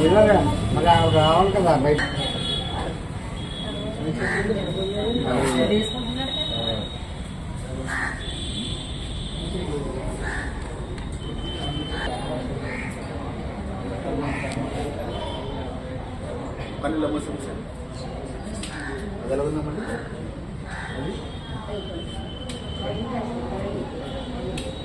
ఇలాగా మళ్ళీ ఆవిడ రావాలి కదా బయట పన్నెండు ముస్లిం సార్ అది ఎలా ఉందమ్మండి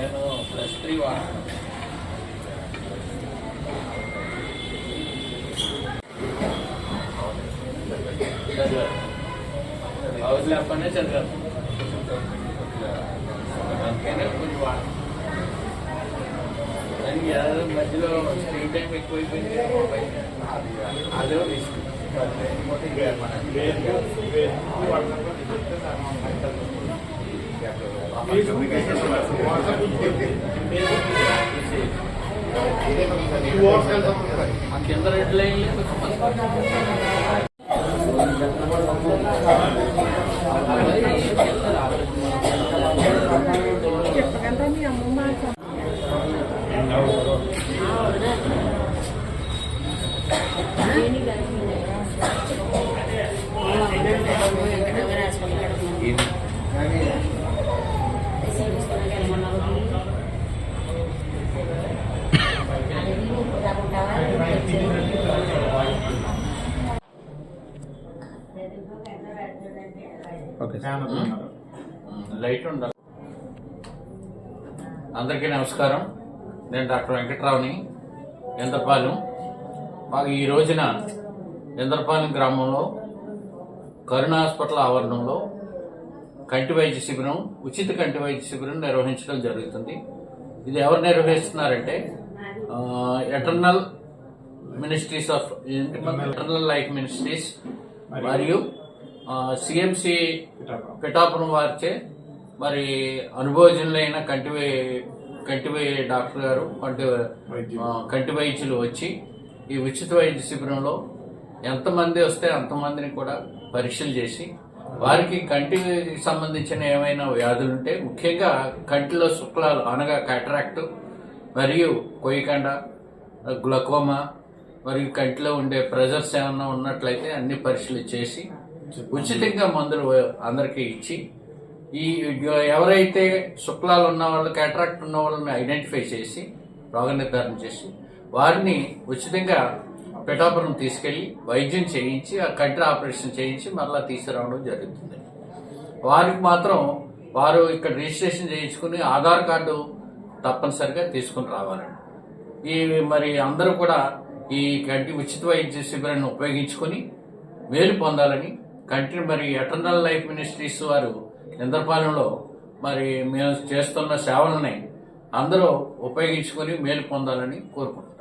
నేను ప్లస్ త్రీ వాడతాను చదివాను హౌస్ లేకపోయినా చదివాను అందుకనే కొంచెం వాడతాను దానికి ఏదో మధ్యలో స్క్రీన్ టైం ఎక్కువైపోయింది అదే రిస్క్ ఆ కింద రెండు లైన్లే? లైట్ ఉండాలి. అందరికీ నమస్కారం. నేను డాక్టర్ వెంకట్రావుని ఇంద్రపాలెం మాకు ఈ రోజున ఇంద్రపాలెం గ్రామంలో కరుణ హాస్పిటల్ ఆవరణంలో కంటి వైద్య శిబిరం ఉచిత కంటి వైద్య శిబిరం నిర్వహించడం జరుగుతుంది. ఇది ఎవరు నిర్వహిస్తున్నారంటే eternal ministries of eternal life ministries మరియు సిఎంసి పిఠాపురం వారిచే మరి అనుభవజనులైన కంటివే కంటివే డాక్టర్ గారు కంటి కంటి వైద్యులు వచ్చి ఈ ఉచిత వైద్య శిబిరంలో ఎంతమంది వస్తే అంతమందిని కూడా పరీక్షలు చేసి వారికి కంటికి సంబంధించిన ఏమైనా వ్యాధులు ఉంటే ముఖ్యంగా కంటిలో శుక్లాలు అనగా కాటరాక్ట్ మరియు కొయ్యకండ గ్లకోమా మరియు కంటిలో ఉండే ప్రెజర్స్ ఏమన్నా ఉన్నట్లయితే అన్ని పరీక్షలు చేసి ఉచితంగా మందులు అందరికీ ఇచ్చి ఈ ఎవరైతే శుక్లాలు ఉన్న వాళ్ళు కాట్రాక్ట్ ఉన్న వాళ్ళని ఐడెంటిఫై చేసి రోగ నిర్ధారణ చేసి వారిని ఉచితంగా పిఠాపురం తీసుకెళ్ళి వైద్యం చేయించి ఆ కంటి ఆపరేషన్ చేయించి మరలా తీసుకురావడం జరుగుతుంది. వారికి మాత్రం వారు ఇక్కడ రిజిస్ట్రేషన్ చేయించుకుని ఆధార్ కార్డు తప్పనిసరిగా తీసుకుని రావాలండి. ఈ మరి అందరూ కూడా ఈ కంటి ఉచిత వైద్య శిబిరాన్ని ఉపయోగించుకొని మేలు పొందాలని కంట్రీ మరి ఎటర్నల్ లైఫ్ మినిస్ట్రీస్ వారు ఇంద్రపాలెంలో మరి మేము చేస్తున్న సేవలని అందరూ ఉపయోగించుకొని మేలు పొందాలని కోరుకుంటున్నాం.